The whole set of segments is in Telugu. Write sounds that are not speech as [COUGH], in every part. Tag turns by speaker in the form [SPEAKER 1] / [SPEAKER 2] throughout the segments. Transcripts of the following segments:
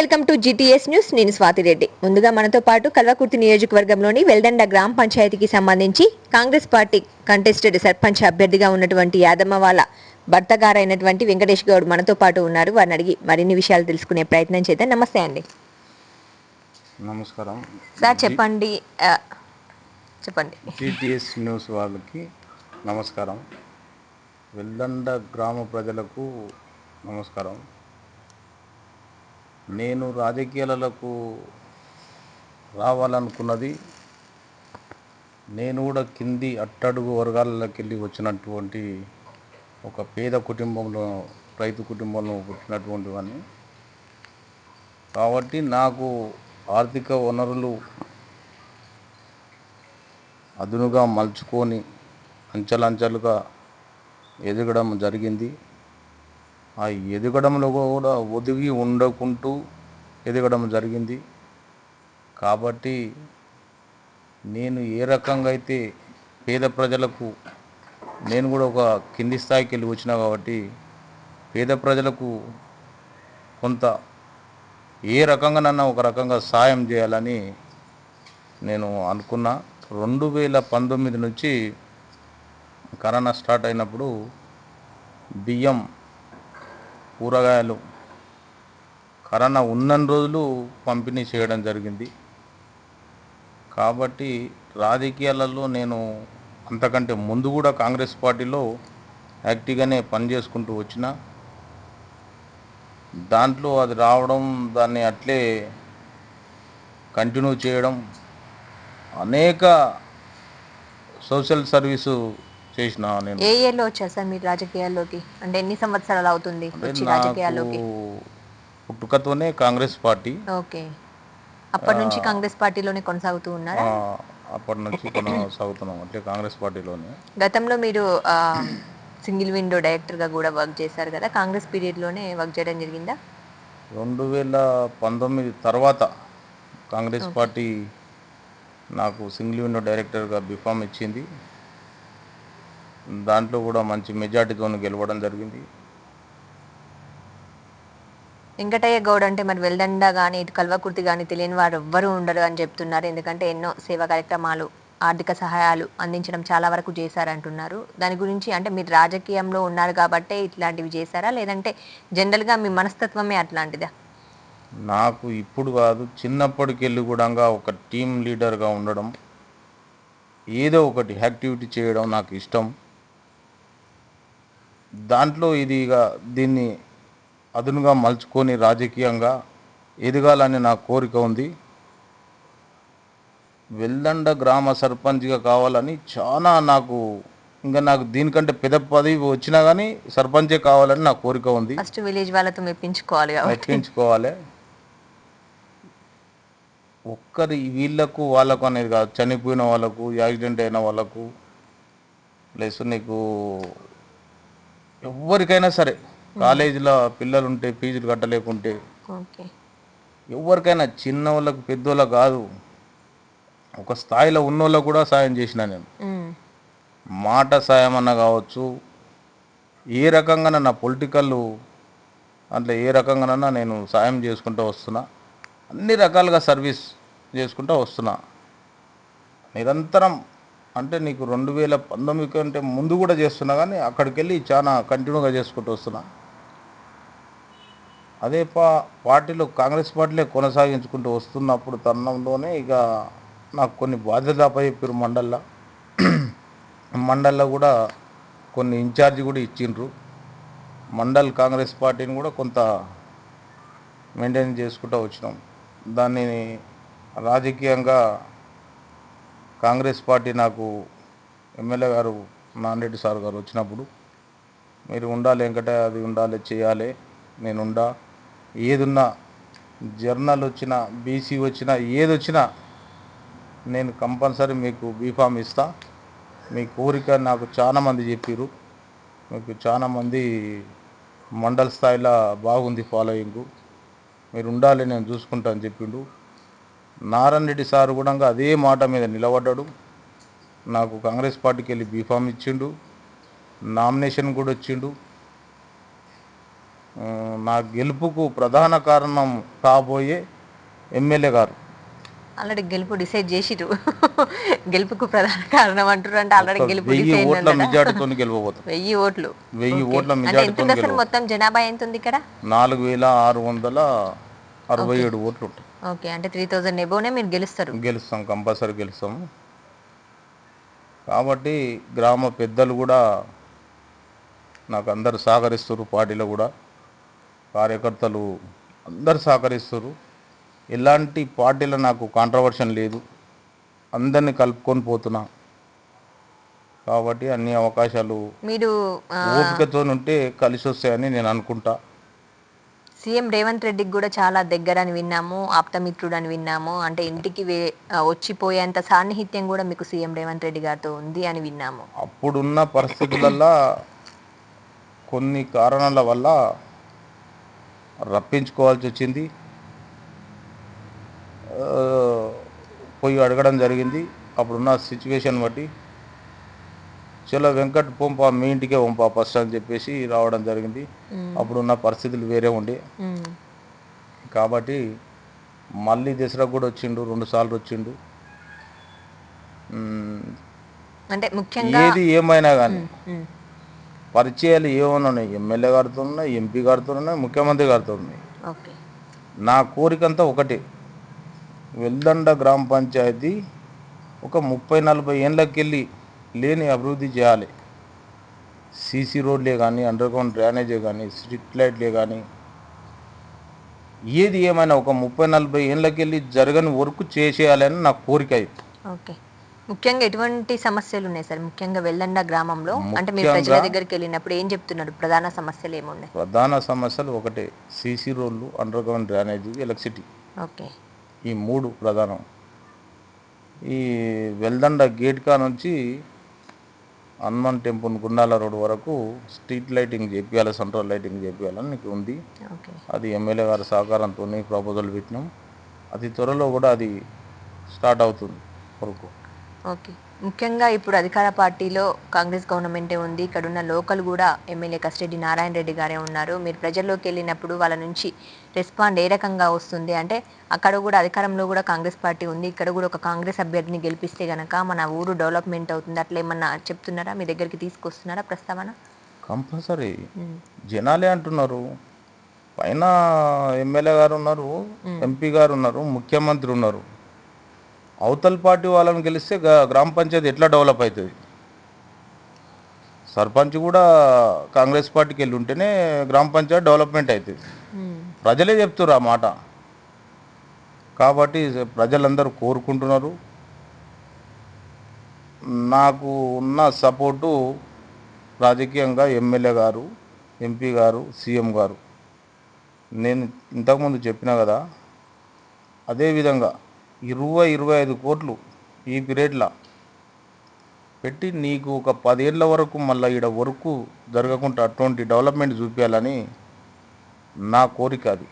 [SPEAKER 1] Welcome to GTS news. నేను స్వాతి రెడ్డి. ముందుగా మనతో పాటు కల్వకుర్తి నియోజకవర్గంలోని వెల్దండ గ్రామ పంచాయతీకి సంబంధించి కాంగ్రెస్ పార్టీ కంటెస్టెడ్ సర్పంచ్ అభ్యర్థిగా ఉన్నటువంటి యాదమ్మ వాళ్ళ భర్త గారైనటువంటి వెంకటేష్ గౌడ్ మనతో పాటు ఉన్నారు. వారిని అడిగి మరిన్ని విషయాలు తెలుసుకునే ప్రయత్నం చేద్దాం. నమస్తే అండి.
[SPEAKER 2] నమస్కారం.
[SPEAKER 1] సార్ చెప్పండి. చెప్పండి.
[SPEAKER 2] న్యూస్ వాళ్ళకి నమస్కారం. వెల్లండ గ్రామ ప్రజలకు నమస్కారం. నేను రాజకీయాలకు రావాలనుకున్నది నేను కూడా కింది అట్టడుగు వర్గాలలోకి వెళ్ళి వచ్చినటువంటి ఒక పేద కుటుంబంలో రైతు కుటుంబంలో పుట్టినటువంటి వాడిని. కాబట్టి నాకు ఆర్థిక వనరులు అదునుగా మలుచుకొని అంచెలంచెలుగా ఎదగడం జరిగింది. ఆ ఎదగడంలో కూడా ఒదిగి ఉండకుంటూ ఎదగడం జరిగింది. కాబట్టి నేను ఏ రకంగా అయితే పేద ప్రజలకు నేను కూడా ఒక కింది స్థాయికి వెళ్ళి వచ్చినా కాబట్టి పేద ప్రజలకు కొంత ఏ రకంగా నన్ను ఒక రకంగా సాయం చేయాలని నేను అనుకున్నా. రెండు వేల పంతొమ్మిది నుంచి కరోనా స్టార్ట్ అయినప్పుడు బియ్యం కూరగాయలు కరోనా ఉన్నన్ని రోజులు పంపిణీ చేయడం జరిగింది. కాబట్టి రాజకీయాలలో నేను అంతకంటే ముందు కూడా కాంగ్రెస్ పార్టీలో యాక్టివ్గానే పనిచేసుకుంటూ వచ్చిన. దాంట్లో అది రావడం దాన్ని అట్లే కంటిన్యూ చేయడం అనేక సోషల్ సర్వీసు చేసిన నేను.
[SPEAKER 1] ఏ ఇయర్లో వచ్చారు సార్ మీరు రాజకీయాల్లోకి? అంటే ఎన్ని సంవత్సరాలు అవుతుంది వచ్చి రాజకీయాల్లోకి?
[SPEAKER 2] పుట్టుకతోనే కాంగ్రెస్ పార్టీ.
[SPEAKER 1] ఓకే. అప్పటి నుంచి కాంగ్రెస్ పార్టీలోనే కొనసాగుతూ ఉన్నారా?
[SPEAKER 2] అప్పటి నుంచి కొనసాగుతున్నాం. అంటే కాంగ్రెస్ పార్టీలోనే.
[SPEAKER 1] గతంలో మీరు సింగిల్ విండో డైరెక్టర్గా కూడా వర్క్ చేశారు కదా? కాంగ్రెస్ పీరియడ్లోనే వర్క్ చేయడం జరిగిందా?
[SPEAKER 2] రెండు వేల పంతొమ్మిది తర్వాత కాంగ్రెస్ పార్టీ నాకు సింగిల్ విండో డైరెక్టర్గా బిఫామ్ ఇచ్చింది. దాంట్లో కూడా మంచి మెజార్టీతో గెలవడం జరిగింది.
[SPEAKER 1] వెంకటయ్య గౌడ్ అంటే మరి వెల్దండ కానీ ఇటు కల్వకుర్తి కానీ తెలియని వారు ఎవ్వరూ ఉండరు అని చెప్తున్నారు. ఎందుకంటే ఎన్నో సేవా కార్యక్రమాలు ఆర్థిక సహాయాలు అందించడం చాలా వరకు చేశారంటున్నారు. దాని గురించి అంటే మీరు రాజకీయంలో ఉన్నారు కాబట్టే ఇట్లాంటివి చేశారా? లేదంటే జనరల్గా మీ మనస్తత్వమే అట్లాంటిదా?
[SPEAKER 2] నాకు ఇప్పుడు కాదు చిన్నప్పటికెళ్ళి కూడా ఒక టీం లీడర్గా ఉండడం ఏదో ఒకటి యాక్టివిటీ చేయడం నాకు ఇష్టం. దాంట్లో ఇది ఇక దీన్ని అదునుగా మలుచుకొని రాజకీయంగా ఎదగాలని నా కోరిక ఉంది. వెల్దండ గ్రామ సర్పంచ్గా కావాలని చాలా నాకు ఇంకా నాకు దీనికంటే పెద్ద పదవి వచ్చినా కానీ సర్పంచే కావాలని నా కోరిక ఉంది.
[SPEAKER 1] ఫస్ట్ విలేజ్ వాళ్ళతో మెప్పించుకోవాలి
[SPEAKER 2] మెప్పించుకోవాలి. ఒక్కరి వీళ్ళకు వాళ్ళకు అనేది కాదు. చనిపోయిన వాళ్ళకు యాక్సిడెంట్ అయిన వాళ్ళకు ప్లస్ నీకు ఎవరికైనా సరే కాలేజీలో పిల్లలు ఉంటే ఫీజులు కట్టలేకుంటే. ఎవరికైనా చిన్న వాళ్ళకు పెద్దోళ్ళకు కాదు ఒక స్థాయిలో ఉన్నోళ్ళకు కూడా సాయం చేసిన నేను. మాట సాయం అన్న కావచ్చు ఏ రకంగా నా పొలిటికల్ అట్లా ఏ రకంగానన్నా నేను సాయం చేసుకుంటూ వస్తున్నా. అన్ని రకాలుగా సర్వీస్ చేసుకుంటూ వస్తున్నా. నిరంతరం అంటే నీకు రెండు వేల పంతొమ్మిది కంటే ముందు కూడా చేస్తున్నా కానీ అక్కడికి వెళ్ళి చాలా కంటిన్యూగా చేసుకుంటూ వస్తున్నా. అదే పా పార్టీలో కాంగ్రెస్ పార్టీలే కొనసాగించుకుంటూ వస్తున్నప్పుడు తరుణంలోనే ఇక నాకు కొన్ని బాధ్యతలు చెప్పారు మండల్లో. మండల్లో కూడా కొన్ని ఇన్ఛార్జి కూడా ఇచ్చిండ్రు. మండల్ కాంగ్రెస్ పార్టీని కూడా కొంత మెయింటైన్ చేసుకుంటూ వచ్చినాం. దాన్ని రాజకీయంగా కాంగ్రెస్ పార్టీ నాకు ఎమ్మెల్యే గారు నాంరెడ్డి సార్ గారు వచ్చినప్పుడు మీరు ఉండాలి వెంకట అది ఉండాలి చేయాలి నేను ఉండా. ఏదున్నా జర్నల్ వచ్చినా బీసీ వచ్చినా ఏది వచ్చినా నేను కంపల్సరీ మీకు బీఫామ్ ఇస్తా. మీ కోరిక నాకు చాలామంది చెప్పారు మీకు చాలామంది మండల స్థాయిలో బాగుంది ఫాలోయింగ్. మీరు ఉండాలి నేను చూసుకుంటాను చెప్పిండు. నారాయణ రెడ్డి సార్ కూడా అదే మాట మీద నిలబడ్డాడు. నాకు కాంగ్రెస్ పార్టీకి వెళ్ళి బీఫామ్ ఇచ్చిండు. నామినేషన్ కూడా వచ్చిండు. నా గెలుపుకు ప్రధాన కారణం కాబోయే ఎమ్మెల్యే గారు.
[SPEAKER 1] ఆల్రెడీ గెలుపు డిసైడ్ చేసిరు గెలుపుకు ప్రధాన కారణం అంటారు అంటే ఆల్రెడీ గెలుపు
[SPEAKER 2] వెయ్యి ఓట్ల మెజార్టీతో గెలవబోతాం.
[SPEAKER 1] వెయ్యి ఓట్లు.
[SPEAKER 2] వెయ్యి. ఓట్ల మెజార్టీతో
[SPEAKER 1] మొత్తం జనాభా ఎంత ఉంది ఇక్కడ?
[SPEAKER 2] నాలుగు వేల ఆరు వందల అరవై ఏడు ఓట్లు ఉంటాయి.
[SPEAKER 1] ఓకే అంటే త్రీ థౌజండ్ ఎబోనే మీరు గెలుస్తారు.
[SPEAKER 2] గెలుస్తాం కంపల్సరీ గెలుస్తాము కాబట్టి గ్రామ పెద్దలు కూడా నాకు అందరు సహకరిస్తారు పార్టీలో కూడా. కార్యకర్తలు అందరు సహకరిస్తారు ఎలాంటి పార్టీలో నాకు కాంట్రవర్షన్ లేదు. అందరిని కలుపుకొని పోతున్నా. కాబట్టి అన్ని అవకాశాలు
[SPEAKER 1] మీరు
[SPEAKER 2] ఓపికతో ఉంటే కలిసి వస్తాయని నేను అనుకుంటా.
[SPEAKER 1] సీఎం రేవంత్ రెడ్డికి కూడా చాలా దగ్గర అని విన్నాము ఆప్తమిత్రుడు అని విన్నాము. అంటే ఇంటికి వే వచ్చిపోయేంత సాన్నిహిత్యం కూడా మీకు సీఎం రేవంత్ రెడ్డి గారితో ఉంది అని విన్నాము.
[SPEAKER 2] అప్పుడున్న పరిస్థితులలో కొన్ని కారణాల వల్ల రప్పించుకోవాల్సి వచ్చింది. పోయి అడగడం జరిగింది. అప్పుడున్న సిచ్యువేషన్ బట్టి చలో వెంకట్ పంప మీ ఇంటికే పంప ఫస్ట్ అని చెప్పేసి రావడం జరిగింది. అప్పుడున్న పరిస్థితులు వేరే ఉండే. కాబట్టి మళ్ళీ దసరా కూడా వచ్చిండు రెండు సార్లు వచ్చిండు.
[SPEAKER 1] అంటే ముఖ్యంగా
[SPEAKER 2] ఏది ఏమైనా కానీ. పరిచయాలు ఏమైనా ఉన్నాయి ఎమ్మెల్యే గారితో ఉన్నాయి ఎంపీ గారితో ఉన్నాయి ముఖ్యమంత్రి గారితో ఉన్నాయి నా కోరికంతా ఒకటే వెల్దండ గ్రామ పంచాయతీ ఒక ముప్పై నలభై ఏళ్ళకెళ్ళి లేని అభివృద్ధి చేయాలి. సీసీ రోడ్లే కానీ అండర్ గ్రౌండ్ డ్రైనేజే కానీ స్ట్రీట్ లైట్లే కానీ ఏది ఏమైనా ఒక ముప్పై నలభై ఏళ్ళకెళ్ళి జరగని వర్క్ చేసేయాలని నా కోరిక
[SPEAKER 1] ఓకే. ముఖ్యంగా ఎటువంటి సమస్యలు ఉన్నాయి సార్? ముఖ్యంగా వెల్లండ గ్రామంలో అంటే మీరు ప్రజల దగ్గరికి వెళ్ళినప్పుడు ఏం చెప్తున్నారు? ప్రధాన సమస్యలు ఏమున్నాయి?
[SPEAKER 2] ప్రధాన సమస్యలు ఒకటే సీసీ రోడ్లు underground drainage electricity.
[SPEAKER 1] Okay.
[SPEAKER 2] ఈ మూడు ప్రధానం. ఈ వెల్దండ గేట్ కా నుంచి హనుమాన్ టెంపుల్ గుండాల రోడ్ వరకు స్ట్రీట్ లైటింగ్ చేపియాలి సెంట్రల్ లైటింగ్ చేపియాలని నీకు ఉంది. అది ఎమ్మెల్యే గారి సహకారంతో ప్రపోజల్ పెట్టినాం. అతి త్వరలో కూడా అది స్టార్ట్ అవుతుంది వరకు.
[SPEAKER 1] ఓకే. ముఖ్యంగా ఇప్పుడు అధికార పార్టీలో కాంగ్రెస్ గవర్నమెంటే ఉంది. ఇక్కడ ఉన్న లోకల్ కూడా ఎమ్మెల్యే కస్టడీ నారాయణ రెడ్డి గారే ఉన్నారు. మీరు ప్రజల్లోకి వెళ్ళినప్పుడు వాళ్ళ నుంచి రెస్పాండ్ ఏ రకంగా వస్తుంది? అంటే అక్కడ కూడా అధికారంలో కూడా కాంగ్రెస్ పార్టీ ఉంది. ఇక్కడ కూడా ఒక కాంగ్రెస్ అభ్యర్థిని గెలిపిస్తే గనక మన ఊరు డెవలప్మెంట్ అవుతుంది. అట్లా ఏమన్నా చెప్తున్నారా? మీ దగ్గరికి తీసుకొస్తున్నారా ప్రస్తావన?
[SPEAKER 2] కంపల్సరీ. జనాలే అంటున్నారు. పైన ఎమ్మెల్యే గారు ఉన్నారు ఎంపీ గారు ఉన్నారు ముఖ్యమంత్రి ఉన్నారు. అవతల పార్టీ వాళ్ళని గెలిస్తే గ్రామ పంచాయతీ ఎట్లా డెవలప్ అవుతుంది సర్పంచ్ కూడా కాంగ్రెస్ పార్టీకి వెళ్ళి ఉంటేనే గ్రామ పంచాయతీ డెవలప్మెంట్ అవుతుంది ప్రజలే చెప్తున్నారు ఆ మాట. కాబట్టి ప్రజలందరూ కోరుకుంటున్నారు. నాకు ఉన్న సపోర్టు రాజకీయంగా ఎమ్మెల్యే గారు ఎంపీ గారు సీఎం గారు. నేను ఇంతకుముందు చెప్పిన కదా అదేవిధంగా ఇరవై ఇరవై ఐదు కోట్లు ఈ పీరియడ్లో పెట్టి నీకు ఒక పదేళ్ళ వరకు మళ్ళీ ఈడ వర్క్ జరగకుండా అటువంటి డెవలప్మెంట్ చూపించాలని నా కోరిక అది.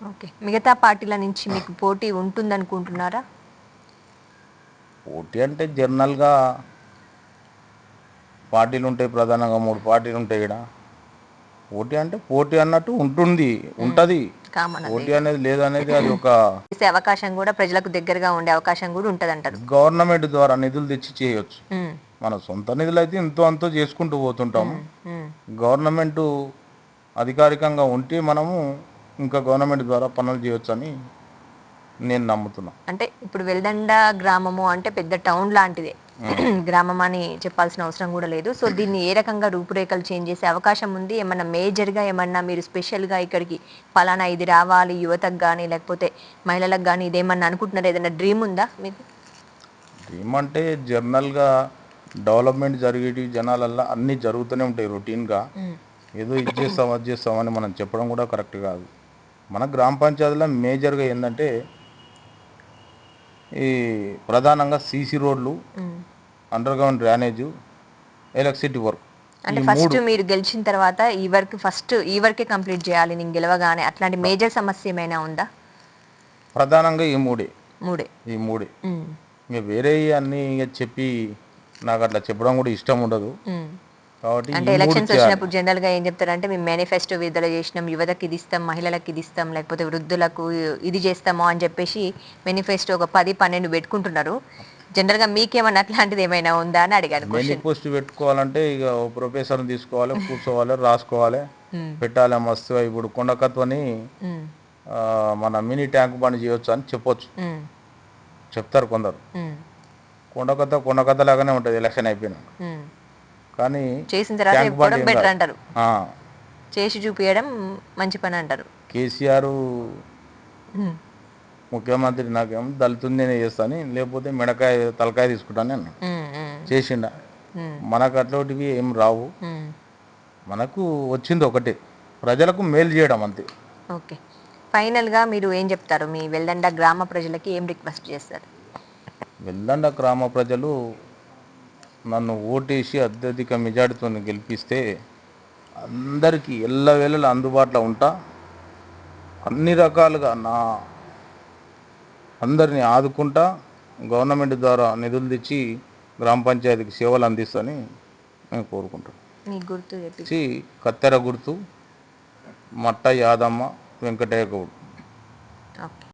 [SPEAKER 1] ఓకే. మిగతా పార్టీల నుంచి మీకు పోటీ ఉంటుందనుకుంటున్నారా?
[SPEAKER 2] పోటీ అంటే జనరల్గా పార్టీలు ఉంటాయి ప్రధానంగా మూడు పార్టీలు ఉంటాయి ఇక్కడ పోటీ అంటే పోటీ అన్నట్టు ఉంటుంది ఉంటుంది. పోటీ అనేది. లేదనేది అది ఒక
[SPEAKER 1] అవకాశం కూడా ప్రజలకు దగ్గరగా ఉండే అవకాశం కూడా ఉంటుంది అంటారు
[SPEAKER 2] గవర్నమెంట్ ద్వారా నిధులు తెచ్చి చేయొచ్చు. మన సొంత నిధులు అయితే ఎంతో అంతో చేసుకుంటూ పోతుంటాము. గవర్నమెంట్ అధికారికంగా ఉంటే మనము ఇంకా గవర్నమెంట్ ద్వారా పనులు చేయొచ్చని నేను నమ్ముతున్నా.
[SPEAKER 1] అంటే ఇప్పుడు వెల్దండ గ్రామము అంటే పెద్ద టౌన్ లాంటిదే. [CLEARS THROAT] గ్రామం అని చెప్పాల్సిన అవసరం కూడా లేదు. సో దీన్ని ఏ రకంగా రూపురేఖలు చేంజ్ చేసే అవకాశం ఉంది? ఏమన్నా మేజర్గా ఏమన్నా మీరు స్పెషల్గా ఇక్కడికి ఫలానా ఇది రావాలి యువతకు కానీ లేకపోతే మహిళలకు కానీ ఇదేమన్నా అనుకుంటున్నారా? ఏదైనా డ్రీమ్ ఉందా మీకు?
[SPEAKER 2] డ్రీమ్ అంటే జనరల్గా డెవలప్మెంట్ జరిగేటి జనాలల్లో అన్నీ జరుగుతూనే ఉంటాయి రొటీన్గా. ఏదో ఇది చేస్తాం అది చేస్తామని మనం చెప్పడం కూడా కరెక్ట్ కాదు. మన గ్రామ పంచాయతీలో మేజర్గా ఏంటంటే ఈ ప్రధానంగా సీసీ రోడ్లు. Underground drainage electricity work.
[SPEAKER 1] అంటే ఫస్ట్ మీరు గెలిచిన తర్వాత ఈ వర్క్ ఫస్ట్ ఈ వర్కే కంప్లీట్ చేయాలి నేను గెలవగానే. అట్లాంటి మేజర్ సమస్య ఏమైనా ఉందా?
[SPEAKER 2] ప్రధానంగా ఈ మూడే.
[SPEAKER 1] మూడే.
[SPEAKER 2] ఈ మూడే. ఇంకా వేరే అన్నీ ఇక చెప్పి నాకు అట్లా చెప్పడం కూడా ఇష్టం ఉండదు. కాబట్టి
[SPEAKER 1] అంటే ఎలక్షన్స్. వచ్చినప్పుడు జనరల్గా ఏం చెప్తారంటే మేము మేనిఫెస్టో విడుదల చేసినాం యువతకి ఇది ఇస్తాం మహిళలకు ఇది ఇస్తాం లేకపోతే వృద్ధులకు ఇది చేస్తాము అని చెప్పేసి మేనిఫెస్టో ఒక పది పన్నెండు పెట్టుకుంటున్నారు. జనరల్గా మీకేమన్నా అట్లాంటిది ఏమైనా ఉందా అని అడిగాను
[SPEAKER 2] మెనీ
[SPEAKER 1] క్వశ్చన్
[SPEAKER 2] పోస్ట్ పెట్టుకోవాలంటే ఇక ఓ ప్రొఫెసర్ని తీసుకోవాలి [LAUGHS] కూర్చోవాలి రాసుకోవాలి.
[SPEAKER 1] ఉమ్,
[SPEAKER 2] పెట్టాలి మస్తుగా ఇప్పుడు కొండకత్వని ఆ, మన మినీ ట్యాంక్ బండ్ చేయొచ్చు అని చెప్పొచ్చు.
[SPEAKER 1] ఉమ్,
[SPEAKER 2] చెప్తారు కొందరు.
[SPEAKER 1] ఉమ్,
[SPEAKER 2] కొండకత్త కొండకత్త లాగానే ఉంటుంది ఎలక్షన్ అయిపోయినాక.
[SPEAKER 1] ఉమ్.
[SPEAKER 2] కానీ
[SPEAKER 1] చేసిన తర్వాత బెటర్. అంటారు. చేసి చూపించడం మంచి పని అంటారు.
[SPEAKER 2] కేసీఆర్ ముఖ్యమంత్రి నాకేం దళితుంది నేనే చేస్తాను లేకపోతే మెడకాయ తలకాయ తీసుకుంటాను
[SPEAKER 1] ఉమ్,
[SPEAKER 2] చేసిండ. మనకు అట్లాంటివి ఏం రావు. మనకు వచ్చింది ఒకటే. ప్రజలకు మేలు చేయడం అంతే.
[SPEAKER 1] ఓకే. ఫైనల్గా మీరు ఏం చెప్తారు? మీ వెల్దండ గ్రామ ప్రజలకి ఏం రిక్వెస్ట్ చేస్తారు?
[SPEAKER 2] వెల్దండ గ్రామ ప్రజలు నన్ను ఓటేసి అత్యధిక మెజార్టీతో గెలిపిస్తే అందరికీ ఎల్లవేళలా అందుబాటులో ఉంటా. అన్ని రకాలుగా నా అందరినీ ఆదుకుంటా గవర్నమెంట్ ద్వారా నిధులు తెచ్చి గ్రామ పంచాయతీకి సేవలు అందిస్తని నేను కోరుకుంటాను
[SPEAKER 1] గుర్తు చెప్పి.
[SPEAKER 2] కత్తెర గుర్తు మట్ట యాదమ్మ వెంకటయ్య గౌడ్.